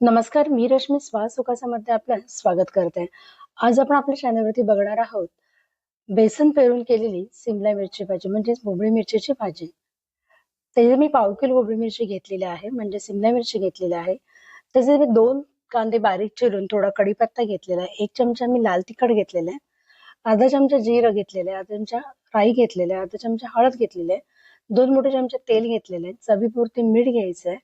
नमस्कार मी रश्मी श्वास सुखासामध्ये आपलं स्वागत करते. आज आपण आपल्या चॅनलवरती बघणार आहोत बेसन पेरून केलेली सिमला मिरची भाजी म्हणजेच बोबळी मिरचीची भाजी. त्याच्यात मी पाव किलो बोबळी मिरची घेतलेली आहे म्हणजे सिमला मिरची घेतलेली आहे. त्याचे मी दोन कांदे बारीक चिरून थोडा कढीपत्ता घेतलेला आहे एक चमचा मी लाल तिखट घेतलेला आहे अर्धा चमचा जिरं घेतलेलं आहे अर्धा चमचा राई घेतलेला आहे अर्धा चमचा हळद घेतलेली आहे दोन मोठे चमचे तेल घेतलेले आहे चवीपुरती मीठ घ्यायचं आहे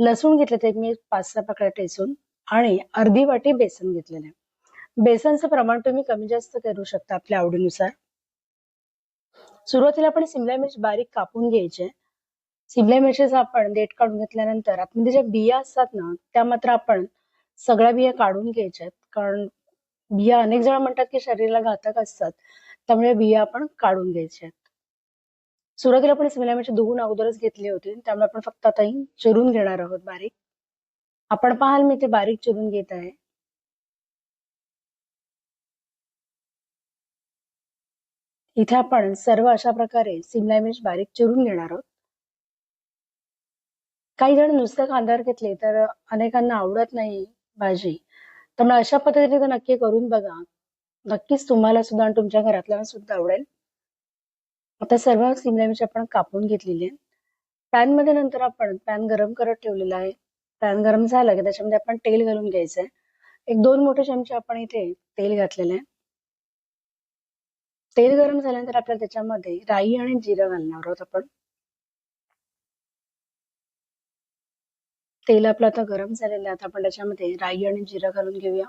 लसूण घेतले ते मी पाच सहा पाकळ्या टेसून आणि अर्धी वाटी बेसन घेतलेलं आहे. बेसनचं प्रमाण तुम्ही कमी जास्त करू शकता आपल्या आवडीनुसार. सुरुवातीला आपण सिमला मिर्च बारीक कापून घ्यायचे. सिमला मिरचीचा आपण देठ काढून घेतल्यानंतर आतमध्ये ज्या बिया असतात ना त्या मात्र आपण सगळ्या बिया काढून घ्यायच्यात कारण बिया अनेक जण म्हणतात की शरीराला घातक असतात. त्यामुळे बिया आपण काढून घ्यायच्या सुरुवातीला आपण सिमला मिरची धुवून अगोदरच घेतली होती. त्यामुळे आपण फक्त आता ही चिरून घेणार आहोत बारीक. आपण पाहाल मी ते बारीक चिरून घेत आहे. इथे आपण सर्व अशा प्रकारे सिमला मिर्च बारीक चिरून घेणार आहोत. काही जण नुसतं कांद्यावर घेतले तर अनेकांना आवडत नाही भाजी. त्यामुळे अशा पद्धतीने नक्की करून बघा. नक्कीच तुम्हाला सुद्धा आणि तुमच्या घरातल्या सुद्धा आवडेल. आता सर्व सिमला मिरची आपण कापून घेतलेली आहे पॅनमध्ये नंतर आपण पॅन गरम करत ठेवलेला आहे. पॅन गरम झाला की त्याच्यामध्ये आपण तेल घालून घ्यायचंय. एक दोन मोठे चमचे आपण इथे तेल घातलेले आहे. तेल गरम झाल्यानंतर आपल्याला त्याच्यामध्ये राई आणि जिरं घालणार आहोत आपण. तेल आपलं आता गरम झालेलं आहे. आता आपण त्याच्यामध्ये राई आणि जिरं घालून घेऊया.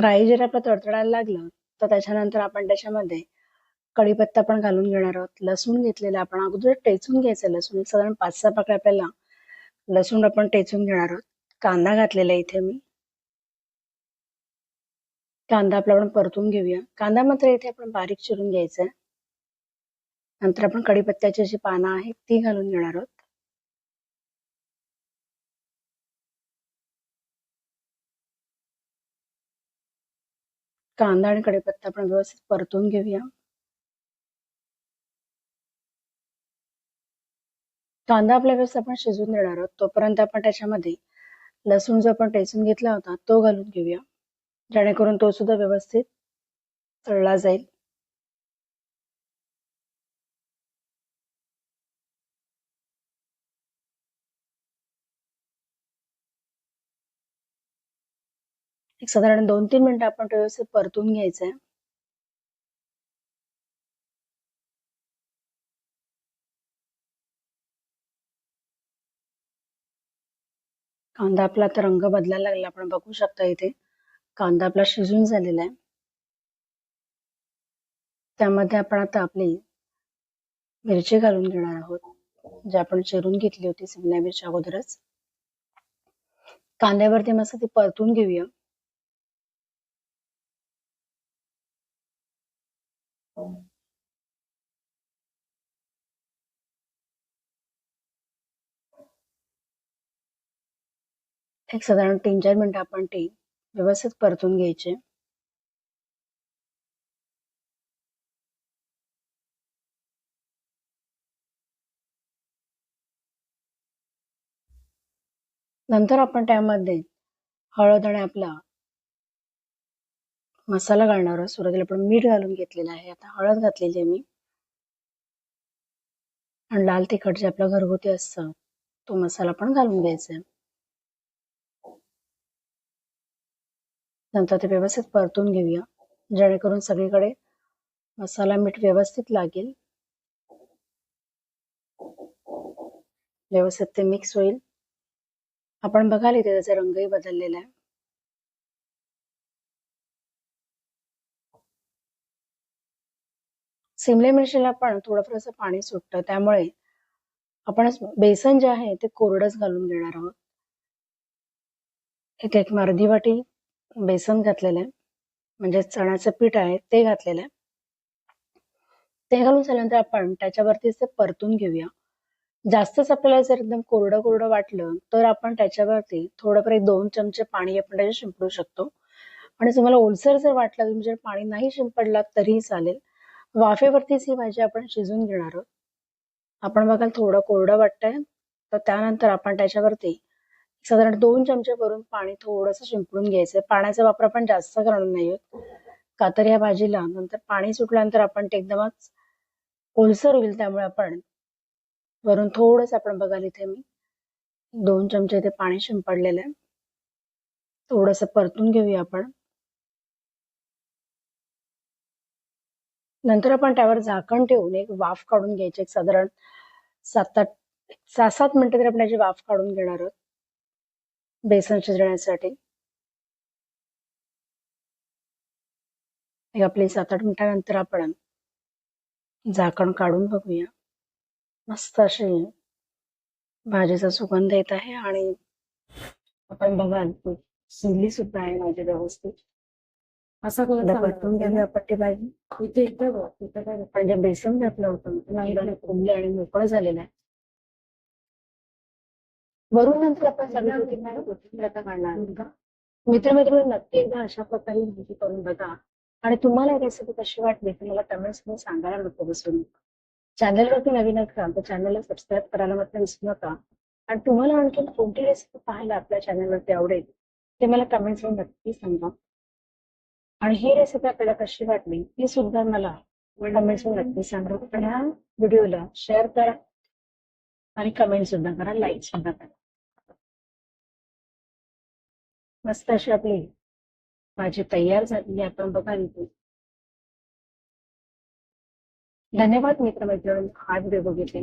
राई जर आपलं तडतडायला लागलं तर त्याच्यानंतर आपण त्याच्यामध्ये कढीपत्ता पण घालून घेणार आहोत. लसूण घेतलेला आपण अगोदर टेचून घ्यायचं. लसूण साधारण पाच सहा पाकळ्या आपल्याला लसूण आपण टेचून घेणार आहोत. कांदा घातलेला इथे मी. कांदा आपला आपण परतून घेऊया. कांदा मात्र इथे आपण बारीक चिरून घ्यायचा नंतर आपण कढीपत्त्याची जी पानं आहेत ती घालून घेणार आहोत. कांदा आणि कढीपत्ता आपण व्यवस्थित परतून घेऊया. कांदा आपल्या व्यवस्थित आपण शिजून देणार आहोत. तोपर्यंत आपण त्याच्यामध्ये लसूण जो आपण टेचून घेतला होता तो घालून घेऊया. जेणेकरून तो सुद्धा व्यवस्थित तळला जाईल. एक साधारण दोन तीन मिनिटं आपण तो व्यवस्थित परतून घ्यायचंय कांदा आपला आता रंग बदलायला लागला आपण बघू शकता इथे. कांदा आपला शिजून झालेला आहे. त्यामध्ये आपण आता आपली मिरची घालून घेणार आहोत जे आपण चिरून घेतली होती सिमला मिरची अगोदरच. कांद्यावरती मस्त ती परतून घेऊया. एक साधारण तीन चार मिनिटं आपण ते व्यवस्थित परतून घ्यायचे. नंतर आपण त्यामध्ये हळद आणि आपला मसाला घालणार आहोत. सुरुवातीला आपण मीठ घालून घेतलेलं आहे. आता हळद घातलेली आहे मी. आणि लाल तिखट जे आपलं घरगुती असतं तो मसाला पण घालून घ्यायचा आहे. नंतर ते व्यवस्थित परतून घेऊया. जेणेकरून सगळीकडे मसाला मीठ व्यवस्थित लागेल. व्यवस्थित ते मिक्स होईल. आपण बघाल इथे त्याचा रंगही बदललेला आहे. सिमले मिरचीला पण थोडंफार असं पाणी सुटतं त्यामुळे आपण बेसन जे आहे ते कोरडच घालून घेणार आहोत. इथे एक अर्धी वाटी बेसन घातलेलं आहे म्हणजे चण्याचं पीठ आहे ते घातलेलं आहे. ते घालून झाल्यानंतर आपण त्याच्यावरती ते परतून घेऊया. जास्तच आपल्याला जर एकदम कोरडं कोरडं वाटलं तर आपण त्याच्यावरती थोडंफार एक दोन चमचे पाणी आपण त्याच्यात शिंपडू शकतो. आणि तुम्हाला ओलसर जर वाटलं तुम्ही जर पाणी नाही शिंपडलात तरीही चालेल. वाफेवरतीच ही भाजी आपण शिजून घेणार आहोत. आपण बघाल थोडं कोरडं वाटतंय तर त्यानंतर आपण त्याच्यावरती साधारण दोन चमचे भरून पाणी थोडंसं शिंपडून घ्यायचंय. पाण्याचा वापर आपण जास्त करणार नाही का तर या भाजीला नंतर पाणी सुटल्यानंतर आपण ते एकदमच ओलसर होईल त्यामुळे आपण वरून थोडंसं आपण बघाल इथे मी दोन चमचे इथे पाणी शिंपडलेलं आहे. थोडंसं परतून घेऊया आपण. नंतर आपण त्यावर झाकण ठेवून एक वाफ काढून घ्यायची एक साधारण सात आठ सहा सात मिनिटं तरी आपण त्याची वाफ काढून घेणार आहोत. बेसन शिजण्यासाठी. आपली सात आठ मिनिटानंतर आपण झाकण काढून बघूया. मस्त अशी भाजीचा सुगंध येत आहे आणि आपण बघाल शिजली सुद्धा आहे भाजी व्यवस्थित. असं घेऊया आपण ती भाजी इथे इथे बघ इथे काय आपण जे बेसन घातलं होतं. एकदा फुगलं आणि मोकळं झालेलं आहे. वरून नंतर आपण सगळ्या काढणार आहोत. मित्रमैत्रिणी नक्की एकदा अशा प्रकारे भाजी करून बघा. आणि तुम्हाला ही रेसिपी कशी वाटली ते मला कमेंट्समध्ये सांगायला नको विसरू चॅनलवरती नवीन असाल तर चॅनलला सबस्क्राईब करायला मात्र विसरू नका. आणि तुम्हाला आणखी कोणती रेसिपी पाहायला आपल्या चॅनलवरती आवडेल ते मला कमेंट्समध्ये नक्की सांगा. आणि ही रेसिपी आपल्याला कशी वाटली ती सुद्धा मला कमेंट्स नक्की सांगा पण ह्या व्हिडिओला शेअर करा आणि कमेंट सुद्धा करा लाईक सुद्धा करा. मस्त अशी आपली भाजी तयार झाली आपण बघा इथे. धन्यवाद मित्रमैत्रिणी हा व्हिडिओ बघितले